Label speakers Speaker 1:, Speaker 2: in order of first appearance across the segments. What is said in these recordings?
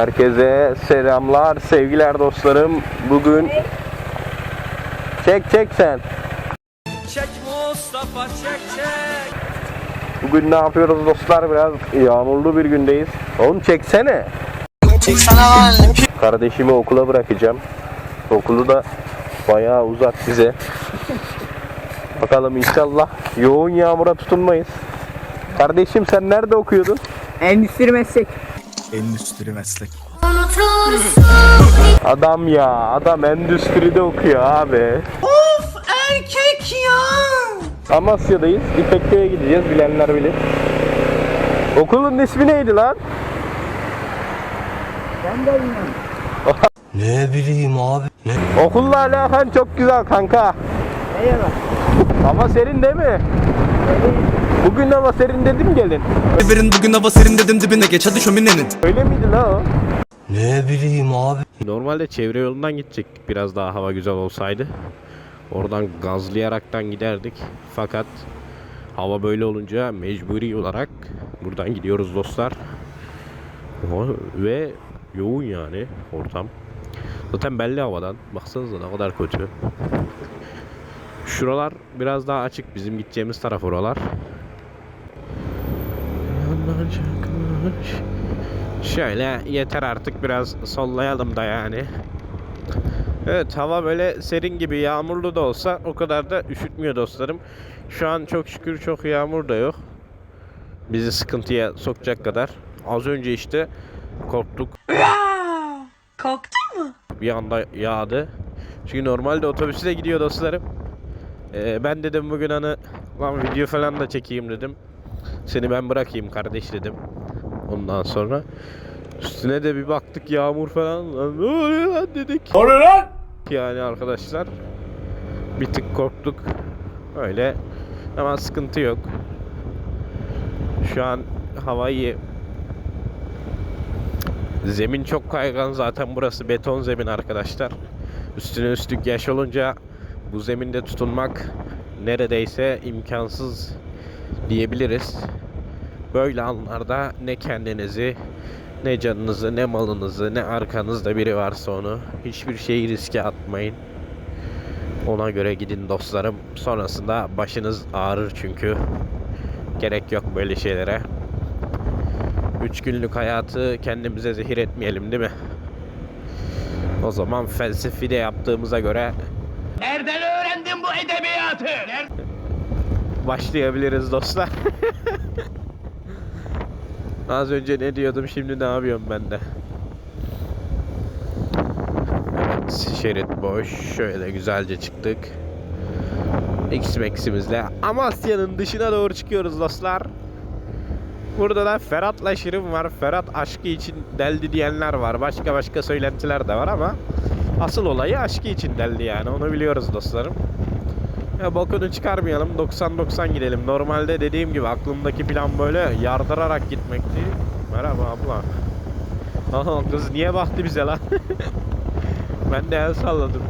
Speaker 1: Herkese selamlar, sevgiler dostlarım. Bugün çek çek sen.
Speaker 2: Çek Mustafa çek çek.
Speaker 1: Bugün ne yapıyoruz dostlar? Biraz yağmurlu bir gündeyiz. Oğlum çeksene.
Speaker 3: Çeksene lan.
Speaker 1: Kardeşimi okula bırakacağım. Okulu da bayağı uzak bize. Bakalım inşallah yoğun yağmura tutunmayız. Kardeşim sen nerede okuyordun?
Speaker 4: Endüstri meslek.
Speaker 3: Endüstri meslek.
Speaker 1: Adam ya, adam endüstride okuyor abi.
Speaker 3: Erkek ya.
Speaker 1: Amasya'dayız. İpekköy'e gideceğiz. Bilenler bilir. Okulun ismi neydi lan?
Speaker 4: Ben de bilmiyorum.
Speaker 3: Ne bileyim abi. Ne?
Speaker 1: Okulla alakan çok güzel kanka.
Speaker 4: Eyvallah.
Speaker 1: Ama serin değil mi? Bugün hava serin dedim gelin.
Speaker 5: Verin bugün hava serin dedim dibine geç hadi şöminenin
Speaker 1: Öyle miydi la o?
Speaker 3: Ne bileyim abi.
Speaker 1: Normalde çevre yolundan gidecektik biraz daha hava güzel olsaydı. Oradan gazlayaraktan giderdik. Fakat hava böyle olunca mecburi olarak buradan gidiyoruz dostlar. O- Ve yoğun yani ortam. Zaten belli havadan. Baksanıza ne kadar kötü. Şuralar biraz daha açık. Bizim gideceğimiz taraf oralar. Şöyle yeter artık biraz sollayalım da yani. Evet hava böyle serin gibi yağmurlu da olsa o kadar da üşütmüyor dostlarım. Şu an çok şükür çok yağmur da yok. Bizi sıkıntıya sokacak kadar. Az önce işte korktuk.
Speaker 3: Korktun mu?
Speaker 1: Bir anda yağdı. Çünkü normalde otobüsle gidiyor dostlarım. Ee, ben dedim bugün hani lan video falan da çekeyim dedim. Seni ben bırakayım kardeş dedim. Ondan sonra üstüne de bir baktık yağmur falan. Lan Ne oluyor lan dedik. Ne oluyor lan? Yani arkadaşlar bir tık korktuk. Öyle ama sıkıntı yok. Şu an hava iyi. Zemin çok kaygan zaten burası beton zemin arkadaşlar. Üstüne üstlük yaş olunca bu zeminde tutunmak neredeyse imkansız diyebiliriz. Böyle anlarda ne kendinizi ne canınızı ne malınızı ne arkanızda biri varsa onu hiçbir şeyi riske atmayın. Ona göre gidin dostlarım. Sonrasında başınız ağrır çünkü. Gerek yok böyle şeylere. Üç günlük hayatı kendimize zehir etmeyelim değil mi? O zaman felsefi de yaptığımıza göre
Speaker 2: Nereden öğrendin bu edebiyatı?
Speaker 1: Başlayabiliriz dostlar. Az önce ne diyordum şimdi ne yapıyorum ben de. Evet şerit boş. Şöyle güzelce çıktık. X-Max'imizle Amasya'nın dışına doğru çıkıyoruz dostlar. Burada da Ferhat'la Şirin var. Ferhat aşkı için deldi diyenler var. Başka başka söylentiler de var ama asıl olayı aşkı için deldi yani. Onu biliyoruz dostlarım. Ya bokunu çıkarmayalım 90-90 gidelim. Normalde dediğim gibi aklımdaki plan böyle yardırarak gitmekti. Merhaba abla. Aha kız niye baktı bize lan? ben de el salladım.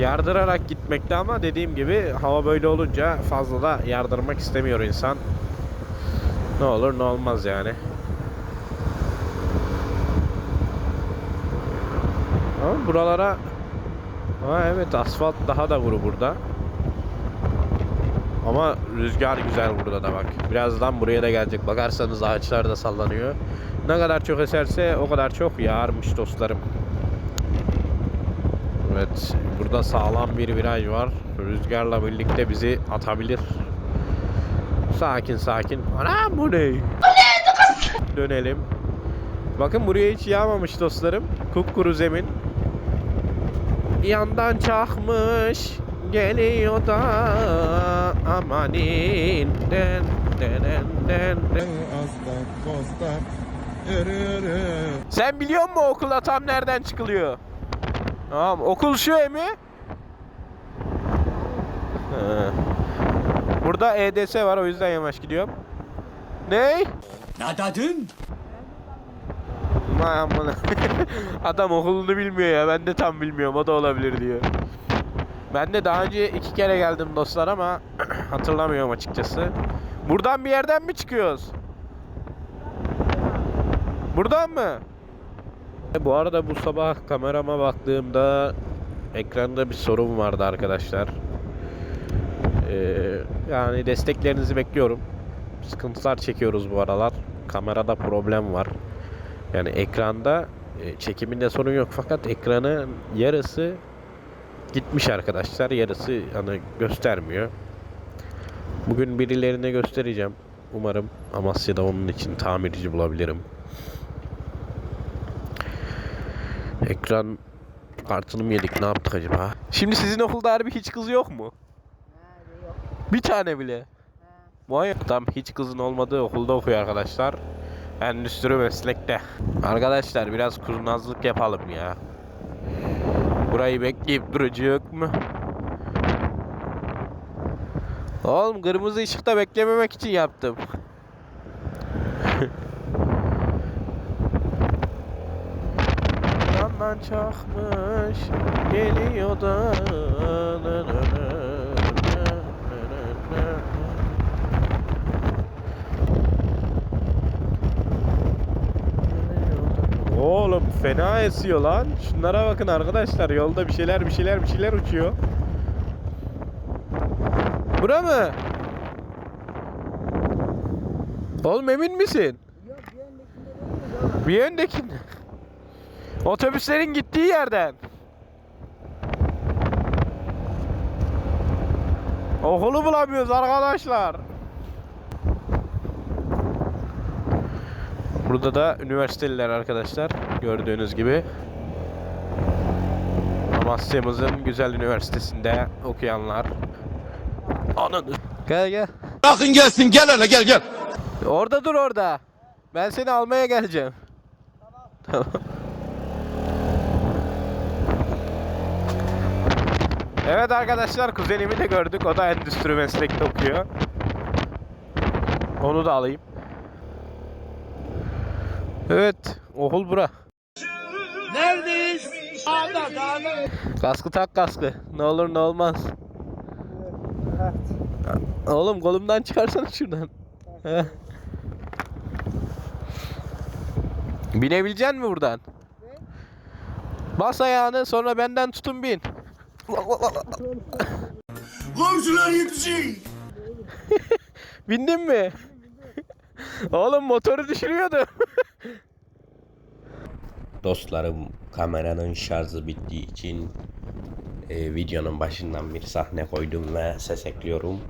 Speaker 1: Yardırarak gitmekti ama dediğim gibi hava böyle olunca fazla da yardırmak istemiyor insan. Ne olur ne olmaz yani. Ama buralara Ha evet asfalt daha da kuru burada. Ama rüzgar güzel burada da bak. Birazdan buraya da gelecek. Bakarsanız ağaçlar da sallanıyor. Ne kadar çok eserse o kadar çok yağarmış dostlarım. Evet. Burada sağlam bir viraj var. Rüzgarla birlikte bizi atabilir. Sakin sakin. Anam bu ne? Dönelim. Bakın buraya hiç yağmamış dostlarım. Kupkuru zemin yandan çakmış geliyor da amanin den den den den. Sen biliyor musun okula tam nereden çıkılıyor? Tamam okul şu emi. He. Burada EDS var o yüzden yavaş gidiyorum. Ney?
Speaker 2: Ne dedin?
Speaker 1: Vay. Adam okulunu bilmiyor ya. Ben de tam bilmiyorum. O da olabilir diyor. Ben de daha önce iki kere geldim dostlar ama hatırlamıyorum açıkçası. Buradan bir yerden mi çıkıyoruz? Buradan mı? E, Bu arada bu sabah kamerama baktığımda ekranda bir sorun vardı arkadaşlar. Ee, yani desteklerinizi bekliyorum. Sıkıntılar çekiyoruz bu aralar. Kamerada problem var. Yani ekranda e, çekiminde sorun yok fakat ekranın yarısı gitmiş arkadaşlar. Yarısı hani göstermiyor. Bugün birilerine göstereceğim. Umarım Amasya'da onun için tamirci bulabilirim. Ekran kartını mı yedik ne yaptık acaba? Şimdi sizin okulda harbi hiç kız yok mu? Bir tane bile. Vay tam hiç kızın olmadığı okulda okuyor arkadaşlar. Endüstri meslekte. Arkadaşlar biraz kurnazlık yapalım ya. Burayı bekleyip duracak mı? Oğlum kırmızı ışıkta beklememek için yaptım. Yandan çakmış geliyor Oğlum fena esiyor lan. Şunlara bakın arkadaşlar. Yolda bir şeyler bir şeyler bir şeyler uçuyor. Bura mı? Oğlum emin misin? Bir öndekinde. Otobüslerin gittiği yerden. Okulu bulamıyoruz arkadaşlar. Burada da üniversiteliler arkadaşlar. Gördüğünüz gibi. Amasya'mızın güzel üniversitesinde okuyanlar. Ananı. Gel gel.
Speaker 5: Bakın gelsin gel hele gel gel
Speaker 1: Orada dur orada. Ben seni almaya geleceğim. Tamam. evet arkadaşlar kuzenimi de gördük. O da endüstri meslekte okuyor. Onu da alayım. Evet. Okul bura.
Speaker 2: Neredeyiz? Dağda dağda.
Speaker 1: Kaskı tak kaskı. Ne olur ne olmaz. Oğlum kolumdan çıkarsana şuradan. Heh. Binebilecek mi buradan? Bas ayağını sonra benden tutun bin.
Speaker 3: Komşular yetişin.
Speaker 1: Bindin mi? Oğlum motoru düşürüyordum. Dostlarım kameranın şarjı bittiği için e, videonun başından bir sahne koydum ve ses ekliyorum.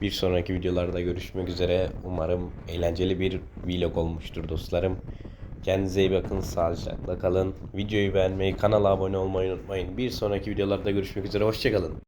Speaker 1: Bir sonraki videolarda görüşmek üzere. Umarım eğlenceli bir vlog olmuştur dostlarım. Kendinize iyi bakın, sağlıcakla kalın. Videoyu beğenmeyi, kanala abone olmayı unutmayın. Bir sonraki videolarda görüşmek üzere, hoşçakalın.